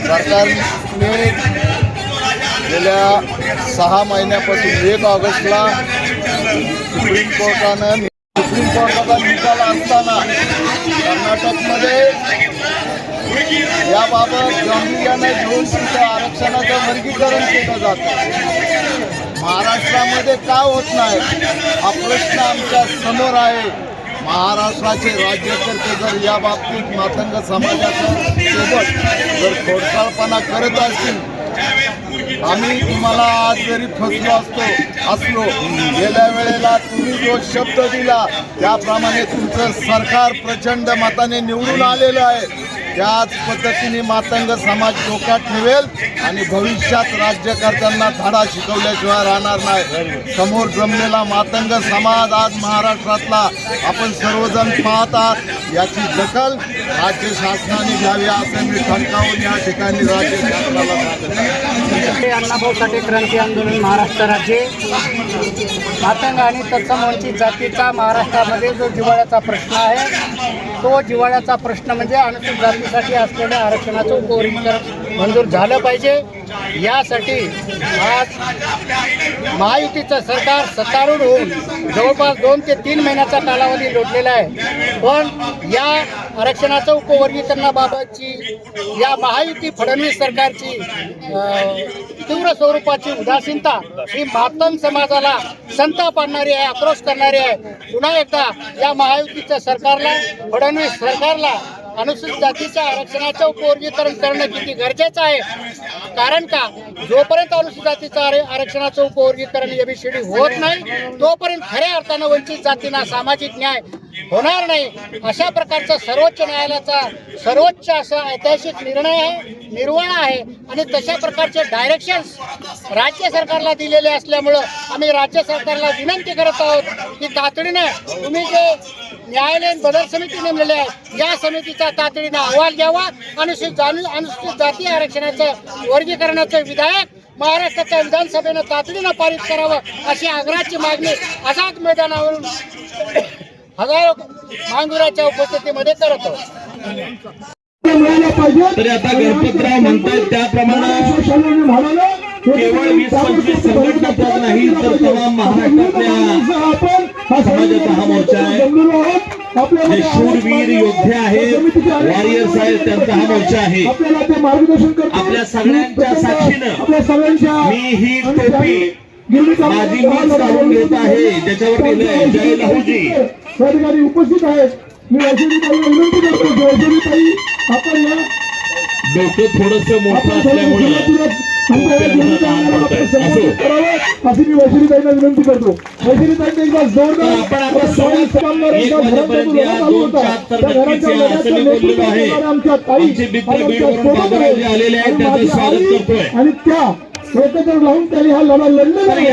सरकारने गेल्या सहा महिन्यापासून एक ऑगस्टला सुप्रीम कोर्टानं सुप्रीम कोर्टाचा निकाल असताना कर्नाटकमध्ये याबाबत गांभीर्याने घेऊन तिथं आरक्षणाचं वर्गीकरण केलं जातं. महाराष्ट्रामध्ये का होत नाही? हा प्रश्न आमच्यासमोर आहे. महाराष्ट्राचे राज्यकर्ते जर या बाबतीत मातंग समाजाच्या सोबत जर खोडसाळपणा करत असतील आम्ही तुम्हाला आज जरी फसलो असतो असलो गेल्या वेळेला तुम्ही जो शब्द दिला त्याप्रमाणे तुमचं सरकार प्रचंड मताने निवडून आलेलं आहे. त्याच पद्धतीने मातंग समाज डोक्यात ठेवेल आणि भविष्यात राज्यकर्त्यांना धडा शिकवल्याशिवाय राहणार नाही. समोर जमलेला मातंग समाज आज महाराष्ट्रातला आपण सर्वजण पाहता याची दखल राज्य शासनाने घ्यावी असं मी ठणकावून या ठिकाणी राज्य शासनाला अण्णाभाऊ साठे क्रांती आंदोलन महाराष्ट्र राज्य. मातंग आणि तत्सम वंचित जातीचा महाराष्ट्रामध्ये जो जिव्हाळ्याचा प्रश्न आहे तो जिव्हाळ्याचा प्रश्न म्हणजे अनुसूचित जातीसाठी असलेल्या आरक्षणाचं उपवर्गीकरण मंजूर झालं पाहिजे. यासाठी आज महायुतीचं सरकार सत्तारूढ होऊन जवळपास दोन ते तीन महिन्याचा कालावधी लोटलेला आहे. पण या आरक्षणाचं उपवर्गीकरणाबाबतची या महायुती फडणवीस सरकारची तीव्र स्वरूपाची उदासीनता ही मातम समाजाला संताप आणणारी आहे आक्रोश करणारी आहे. पुन्हा एकदा या महायुतीच्या सरकारला फडणवीस सरकारला अनुसूचित जातीच्या आरक्षणाचं उपवर्गीकरण करणं किती गरजेचं आहे? कारण का? जोपर्यंत अनुसूचित जातीचं आरक्षणाचं उपवर्गीकरण एबीसीडी होत नाही तोपर्यंत खऱ्या अर्थानं वंचित जातींना सामाजिक न्याय होणार नाही. अशा प्रकारचा सर्वोच्च न्यायालयाचा सर्वोच्च असा ऐतिहासिक निर्णय आहे निर्वाण आहे. आणि तशा प्रकारचे डायरेक्शन्स राज्य सरकारला दिलेले असल्यामुळं आम्ही राज्य सरकारला विनंती करत आहोत की तातडीनं तुम्ही जे न्यायालयीन बदल समिती नेमलेली आहे. या समितीचा तातडीनं अहवाल घ्यावा अनुसूचित जाणी अनुसूचित जाती आरक्षणाचं वर्गीकरणाचं विधायक महाराष्ट्राच्या विधानसभेनं तातडीनं पारित करावं अशी आग्रहाची मागणी आझाद मैदानावरून हजारो मांगुराच्या उपस्थितीमध्ये करत आहोत. तरी आता गणपतराव म्हणतात त्याप्रमाणे केवळ वीस पंचवीस संघटनाच नाही तर तमाम महाराष्ट्रातल्या समाजाचा हा मोर्चा आहे. जे शूरवीर योद्धे आहेत. वॉरियर्स आहेत त्यांचा हा मोर्चा आहे. आपल्याला ते मार्गदर्शन करतो आपल्या सगळ्यांच्या साक्षीनं आपल्या सगळ्यांच्या मी ही टोपी माझी मीच काढून घेत आहे. ज्याच्यावर लिहिलंय जय लहूजी. त्या ठिकाणी उपस्थित आहेत. मी वैशाली ताईला विनंती करतो की वैशाली ताई. आपण या डोकं थोडस मोठं असल्यामुळं आमच्या अशी मी विनंती करतो. वैशाली ताईने एकदा जोरदार आपण आता संवाद एक वाजेपर्यंत या दोन शहात्तर नक्कीच या असं मी बोललेलो आहे आमचे मित्र बीडवरून बाबूरावजी आलेले आहेत. त्यांचं स्वागत करतोय. आणि त्या एकत्र राहून त्यांनी हा लढा लढलेला तर आहे.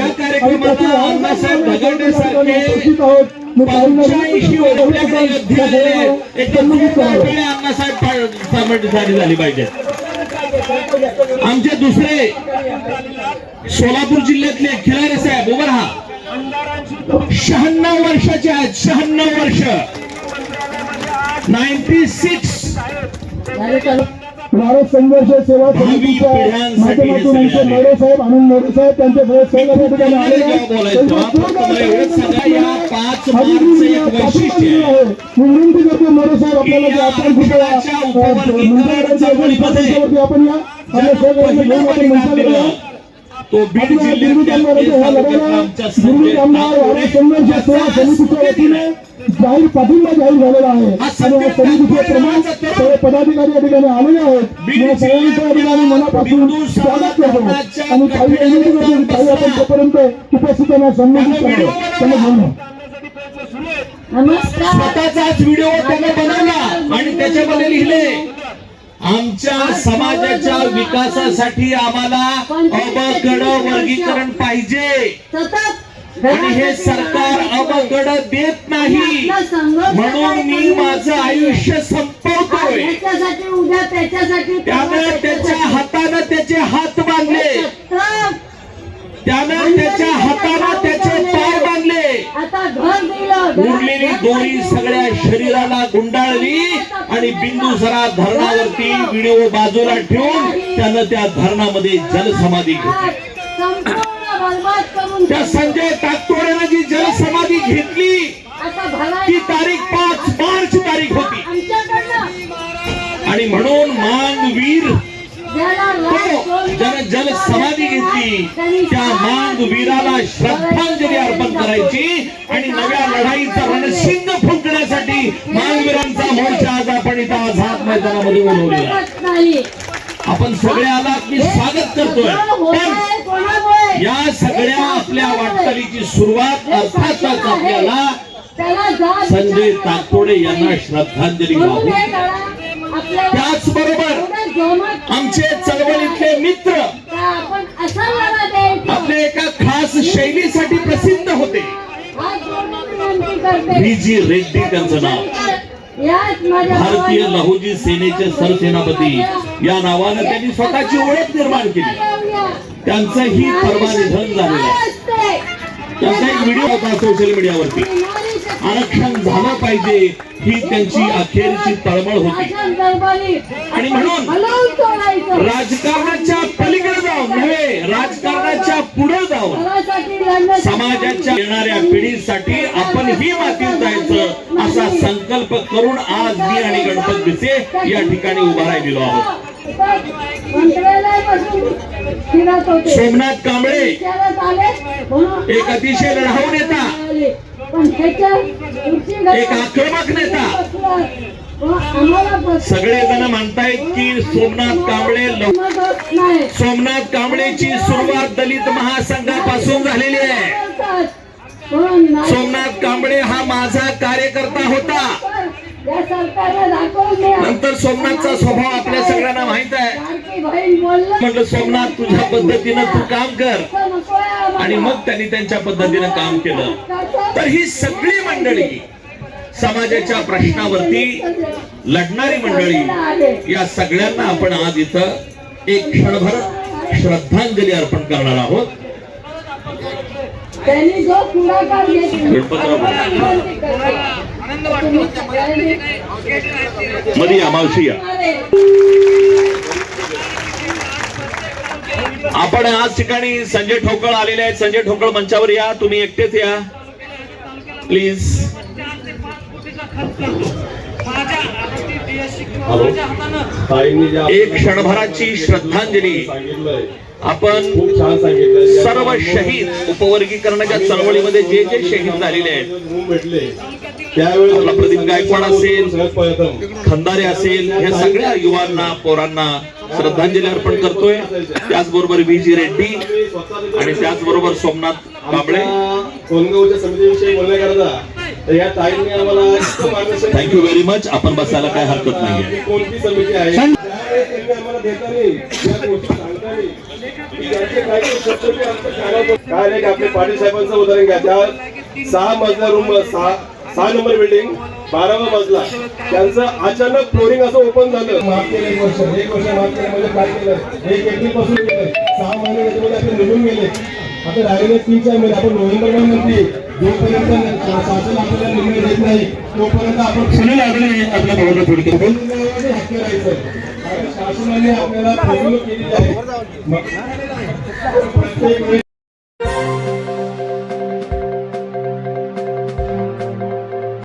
झाली पाहिजे. आमचे दुसरे सोलापूर जिल्ह्यातले खिलारे साहेब उभं राहा. शहाण्णव वर्षाचे आहेत शहाण्णव वर्ष. Ninety six. भारत संघर्ष सेवा समितीच्या माध्यमातून आमचे. मोरे साहेब आनंद मोरे साहेब त्यांचे. मी विनंती करतो मोरे साहेब आपल्याला जे आपण वरती आपण या. आपल्या सहकार्याने घेऊन आपण दिलं तो बीड वतीने जाहीर पाठिंबा जाहीर झालेला आहे. हा आणि समितीचे तरुण सगळे पदाधिकारी या ठिकाणी आलेले आहेत. या सगळ्यांच्या ठिकाणी मनापासून स्वागत करतो. आणि काही विनंती करतो की काही आपण तोपर्यंत उपस्थितांना संबोधित करावं त्यांना. नमस्कार. स्वतःचाच व्हिडिओ त्याने बनवला आणि त्याच्यामध्ये लिहिले. आमच्या समाजाच्या विकासासाठी आम्हाला अबगड वर्गीकरण पाहिजे. आणि हे सरकार अबगड देत नाही. म्हणून मी माझं आयुष्य संपवतोय. त्यामुळे त्याच्या हातानं त्याचे हात बांधले. त्यानं त्याच्या हातानं त्याचे पाय बांधले. उरलेली दोरी सगळ्या शरीराला गुंडाळली आणि बिंदुसरा धरणावरती व्हिडिओ बाजूला ठेवून त्यानं त्या धरणामध्ये जलसमाधी घेतली. त्या संजय ताकतोड्यानं मांग वीराला श्रद्धांजली अर्पण करायची आणि नव्या लढाईचा रणसिंग फुंकण्यासाठी मांगवीरांचा मोर्चा आज आपण इथं आझाद मैदानामध्ये बोलवलेला आपण सगळे आलात मी स्वागत करतोय. पण या सगळ्या आपल्या वाटचालीची सुरुवात अर्थातच आपल्याला संजय तातोडे यांना श्रद्धांजली वाहू. त्याचबरोबर आमचे चळवळीतले मित्र व्ही जी रेड्डी त्यांचं नाव. भारतीय लहुजी सेनेचे सरसेनापती या नावानं त्यांनी स्वतःची ओळख निर्माण केली. त्यांचंही परवा निधन झालेलं आहे. त्यांचा एक व्हिडिओ होता सोशल मीडियावरती आरक्षण झालं पाहिजे ही त्यांची अखेरची तळमळ होती. आणि म्हणून राजकारणाच्या पलीकडे जाऊन नव्हे समाजाला पुढे जाऊन समाजाच्या येणाऱ्या पिढीसाठी आपण ही मातीत जायचं असा संकल्प करून आज मी आणि गणपत भिसे या ठिकाणी उभा राहिलेलो आहोत. सोमनाथ कांबळे एक अतिशय लढाऊ नेता एक आक्रमक नेता. आम्हाला बस- सगळेजण म्हणतायत की सोमनाथ कांबळे लव- नाही सोमनाथ कांबळेची सुरुवात दलित महासंघापासून झालेली आहे. सोमनाथ कांबळे हा माझा कार्यकर्ता होता. नंतर सोमनाथचा स्वभाव आपल्या सगळ्यांना माहीत आहे. म्हणलं म्हटलं सोमनाथ तुझ्या पद्धतीनं तू काम कर. आणि मग त्यांनी त्यांच्या पद्धतीनं काम केलं. तर ही सगळी मंडळी समाजाच्या प्रश्नावरती लढणारी मंडळी या सगळ्यांना आपण आज इथं एक क्षणभर श्रद्धांजली अर्पण करणार आहोत. त्यांनी जो पुढाकार घेतला गणपतराव. विनंती करते. तुम्ही सगळ्यांनी मध्ये या मावशी या. आपण आज ठिकाणी संजय ठोकळ आलेले आहेत. संजय ठोकळ मंचावर या. तुम्ही एकटेच या. प्लीज एक क्षणभराची श्रद्धांजली आपण सर्व शहीद उपवर्गीकरणाच्या चळवळीमध्ये जे जे शहीद झालेले आहेत. आपला प्रदीप गायकवाड असेल. खंदारे असेल या सगळ्या युवांना पोरांना श्रद्धांजली अर्पण करतोय. त्याचबरोबर व्ही जी रेड्डी आणि त्याचबरोबर सोमनाथ कांबळे सोनगावच्या समितीविषयी बोलण्याकरता तर या ताईंनी आम्हाला. थँक्यू व्हेरी मच आपण बसायला काय हरकत नाहीये. ही कोणती समिती आहे? आम्हाला देताना या गोष्टी सांगताना की ज्यांचे काही शब्द ते आमच्या कानावर पडतात. काय नाही की आपले पाटील साहेबांचं उदाहरण घ्या. त्या सहा मजला रूम सहा सहा नंबर बिल्डिंग बारावा मजला. त्यांचं अचानक फ्लोरिंग असं ओपन झालं. माफ केलं एक वर्ष एक वर्ष माफ केलं म्हणजे काय केलं? एक एप्रिलपासून केलं सहा महिने त्याच्यामध्ये आपले निघून गेले. आता राहिलेले तीन चार महिने आपण नोव्हेंबरमध्ये जोपर्यंत शासन आपल्याला निर्णय देत नाही तोपर्यंत आपण सुनील आगळे आपल्या भावाला थोडक्यात हक्क राहायचं शासनाने आपल्याला फसवणूक केलेली आहे.